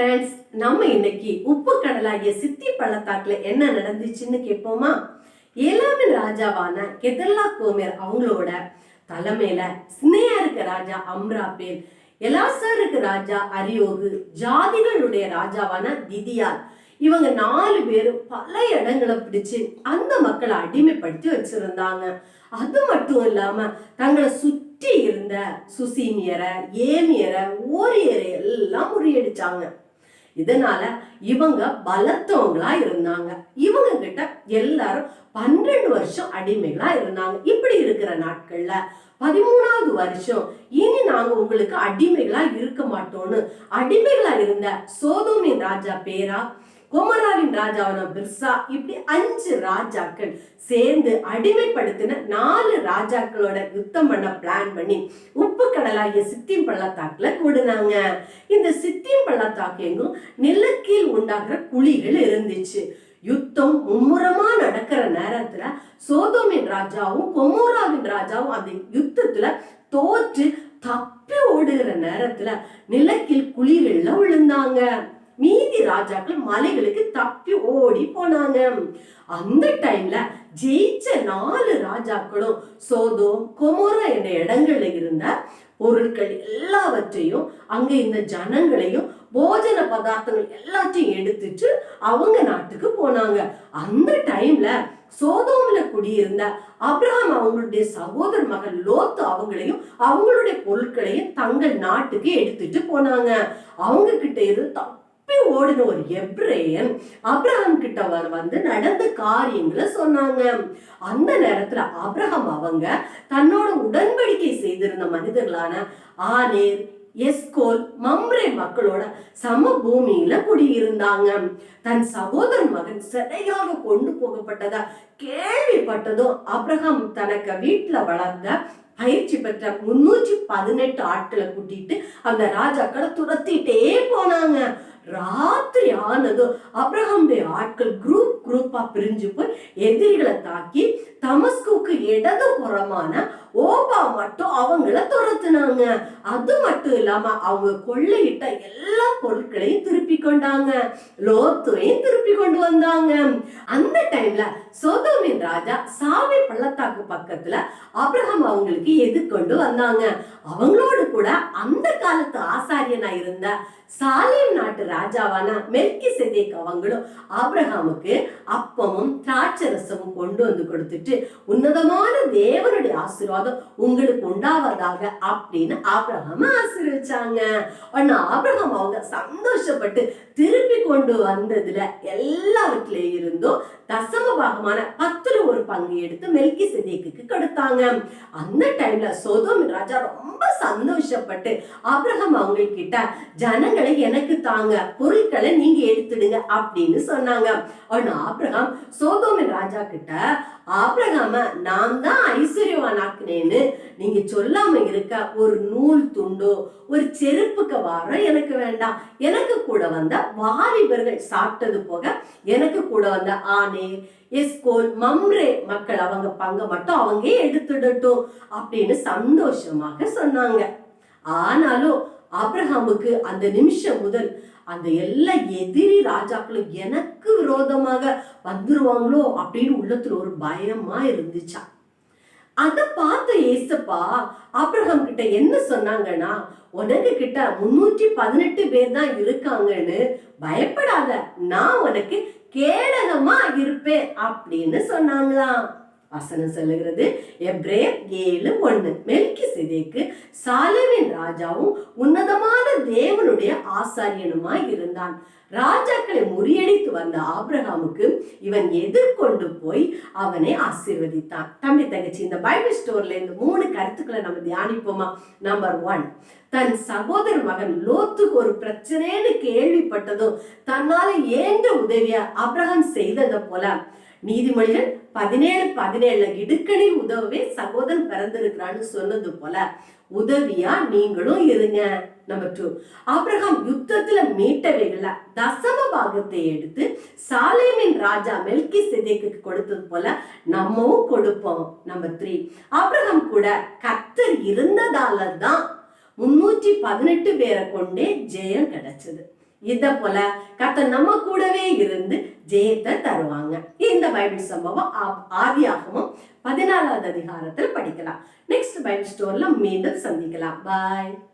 Friends நம்ம இன்னைக்கு உப்பு கடலாகிய சித்தி பள்ளத்தாக்கில் என்ன நடந்துச்சுன்னு கேட்போமா? ஏழாமின் ராஜாவான கெதர்லா கோமேர் அவங்களோட தலைமையில ஸ்னேயருக்கு ராஜா அம்ராபேல் எலாசருக்கு ராஜா அரியோகு ஜாதிகளுடைய ராஜாவான திதியார் இவங்க நாலு பேரும் பல இடங்களை பிடிச்சு அந்த மக்களை அடிமைப்படுத்தி வச்சிருந்தாங்க. அது மட்டும் இல்லாம தங்களை சுற்றி இருந்த சுசீமியரை ஏமியரை ஓரியரை எல்லாம் முறியடிச்சாங்க. இதனால இவங்க பலத்தவங்களா இருந்தாங்க. இவங்க கிட்ட எல்லாரும் பன்னெண்டு வருஷம் அடிமைகளா இருந்தாங்க. இப்படி இருக்கிற நாட்கள்ல பதிமூணாவது வருஷம் இனி நாங்க உங்களுக்கு அடிமைகளா இருக்க மாட்டோம்னு அடிமைகளா இருந்த சோதோமின் ராஜா பேரா குமராவின் ராஜாவான பிர்சா இப்படி அஞ்சு ராஜாக்கள் சேர்ந்து அடிமைப்படுத்தின நாலு ராஜாக்களோட யுத்தம் பண்ண பிளான் பண்ணி உப்பு கடலாகிய சித்திம் பள்ளத்தாக்குல கூடுனாங்க. இந்த சித்திம் பள்ளத்தாக்கு எங்கும் நிலக்கீழ் உண்டாகிற குழிகள் இருந்துச்சு. யுத்தம் மும்முரமா நடக்கிற நேரத்துல சோதோமின் ராஜாவும் கொமோராவின் ராஜாவும் அந்த யுத்தத்துல தோற்று தப்பி ஓடுகிற நேரத்துல நிலக்கில் குழிகள்ல விழுந்தாங்க. மீதி ராஜாக்கள் மலைகளுக்கு தப்பி ஓடி போனாங்க. அந்த டைம்ல ஜெயிச்ச நாலு ராஜாக்களும் சோதோம் கொமோரா என்ற இடங்கள்ல இருந்த பொருட்கள் எல்லாவற்றையும் அங்க இந்த ஜனங்களையும் போஜன பதார்த்தங்கள் எல்லாத்தையும் எடுத்துட்டு அவங்க நாட்டுக்கு போனாங்க. அந்த டைம்ல சோதோம்ல குடியிருந்த அப்ரஹாம் அவங்களுடைய சகோதர மகன் லோத்து அவங்களையும் அவங்களுடைய பொருட்களையும் தங்கள் நாட்டுக்கு எடுத்துட்டு போனாங்க. அவங்க கிட்ட இருந்து தப்பி ஓடின ஒரு எப்ரேயன் அப்ரஹாம் கிட்ட அவர் வந்து நடந்த காரியங்களை சொன்னாங்க. அந்த நேரத்துல அப்ரஹாம் அவங்க தன்னோட உடன்படிக்கை செய்திருந்த மனிதர்களான ஆனேர் எஸ்கோல் மம்ரே மக்களோட சம பூமியில குடியிருந்தாங்க. தன் சகோதர மகன் சிறையாக கொண்டு போகப்பட்டதா கேள்விப்பட்டதும் அப்ரஹாம் தனக்கு வீட்டுல வளர்ந்த பயிற்சி பெற்ற முன்னூற்றி பதினெட்டு ஆட்களை கூட்டிட்டு அந்த ராஜாக்களை துரத்திட்டே போனாங்க. ராத்திரி ஆனதும் அப்ரஹாமுடைய ஆட்கள் குரூப் குரூப்பா பிரிஞ்சு போய் எதிரிகளை தாக்கி தமஸ்குக்கு இடது புறமான ஓபா மட்டும் அவங்கள துரத்துனாங்க. அது மட்டும் இல்லாம அவங்க கொள்ளையிட்ட எல்லா பொருட்களையும் திருப்பி கொண்டாங்க. லோத்துவையும் திருப்பி கொண்டு வந்தாங்க. அந்த டைம்ல சோதோமின் ராஜா சாவி பள்ளத்தாக்கு பக்கத்துல அப்ரஹாம் அவங்களுக்கு எதிர்கொண்டு வந்தாங்க. அவங்களோடு கூட அந்த காலத்து ஆசாரியனா இருந்த சாலேம் நாட்டு ராஜாவான மெல்கி செதேக் அவங்களும் ஆபிரகாமுக்கு அப்பமும் திராட்சரசமும் கொண்டு வந்து கொடுத்துட்டு உன்னதமான தேவனுடைய ஆசீர்வாதம் உங்களுக்கு உண்டாவதாக அப்படின்னு ஆப்ரஹாம ஆசீர்வச்சாங்க. ஆனா ஆப்ரஹாம் அவங்க சந்தோஷப்பட்டு திருப்பி கொண்டு வந்ததுல எல்லாவற்றிலே இருந்தும் தசம பாகமான பத்துல ஒரு பங்கு எடுத்து மெல்கி செதேக்கு கொடுத்தாங்க. அந்த டைம்ல சோதோம் ராஜா ரொம்ப சந்தோஷப்பட்டு ஆபிரகாம் அவங்க கிட்ட ஜனங்களை எனக்கு தாங்க பொருட்களை நீங்க எடுத்துடுங்க அப்படின்னு சொன்னாங்க. ஆனா ஆபிரகாம் சோதோமின் ராஜா கிட்ட ஆபிரகாம நான் தான் ஐஸ்வர்யவானாக்குனேன்னு நீங்க சொல்லாம இருக்க ஒரு நூல் துண்டோ ஒரு செருப்புக்கு வாரம் எனக்கு வேண்டாம். எனக்கு கூட வந்த வாலிபர்கள் சாப்பிட்டது போக எனக்கு கூட வந்த ஆனே எஸ்கோல் மம்ரே மக்கள் அவங்க பங்க மட்டும் அவங்க எடுத்துடட்டும் அப்படின்னு சந்தோஷமாக சொன்னாங்க. ஆனாலும் ஆப்ரஹாமுக்கு அந்த நிமிஷம் முதல் அந்த எல்லா எதிரி ராஜாக்களும் எனக்கு விரோதமாக வந்துருவாங்களோ அப்படின்னு உள்ளத்துல ஒரு பயமா இருந்துச்சா? அத பார்த்த ஏசப்பா ஆப்ரஹாம் கிட்ட என்ன சொன்னாங்கன்னா உனக்கு கிட்ட முன்னூற்றி பதினெட்டு பேர் தான் இருக்காங்கன்னு பயப்படாத. நான் உனக்கு கேடகமா இருப்பேன் அப்படின்னு சொன்னாங்களாம். வசனம் சொல்லுகிறது. எப்ரேர் ஏழு ஒண்ணு மெல்கி சிதைக்கு சாலேமின் ராஜாவும் உன்னதமான தேவனுடைய ஆசாரியனுமாய் இருந்தான். ராஜாக்களை முறியடித்து வந்த ஆப்ரஹாமுக்கு இவன் எதிர்கொண்டு போய் அவனை ஆசீர்வதித்தான். தம்பி தங்கச்சி இந்த பைபிள் ஸ்டோர்ல இந்த மூணு கருத்துக்களை நம்ம தியானிப்போமா? நம்பர் ஒன் தன் சகோதர மகன் லோத்துக்கு ஒரு பிரச்சனைன்னு கேள்விப்பட்டதும் தன்னால ஏன்ற உதவிய அப்ரஹாம் செய்ததை போல நீதிமொழிகள் பதினேழு பதினேழுல இடுக்கடி உதவவே சகோதரன் பிறந்திருக்கிறான்னு சொன்னது போல உதவியா நீங்களும் இருங்க. நம்பர் டூ ஆபிரகாம் யுத்தத்துல மீட்டவைகள தசம பாகத்தை எடுத்து சாலேமின் ராஜா மெல்கி சிதைக்கு கொடுத்தது போல நம்மவும் கொடுப்போம். நம்பர் த்ரீ ஆபிரகாம் கூட கத்தர் இருந்ததால தான் முன்னூற்றி பதினெட்டு பேரை கொண்டே ஜெயம் கிடைச்சது. இத போல கத்த நம்ம கூடவே இருந்து ஜெயத்தை தருவாங்க. இந்த பைபிள் சம்பவம் ஆ- ஆதியாகமம் பதினாலாவது அதிகாரத்தில் படிக்கலாம். நெக்ஸ்ட் பைபிள் ஸ்டோர்ல மீண்டும் சந்திக்கலாம். பாய்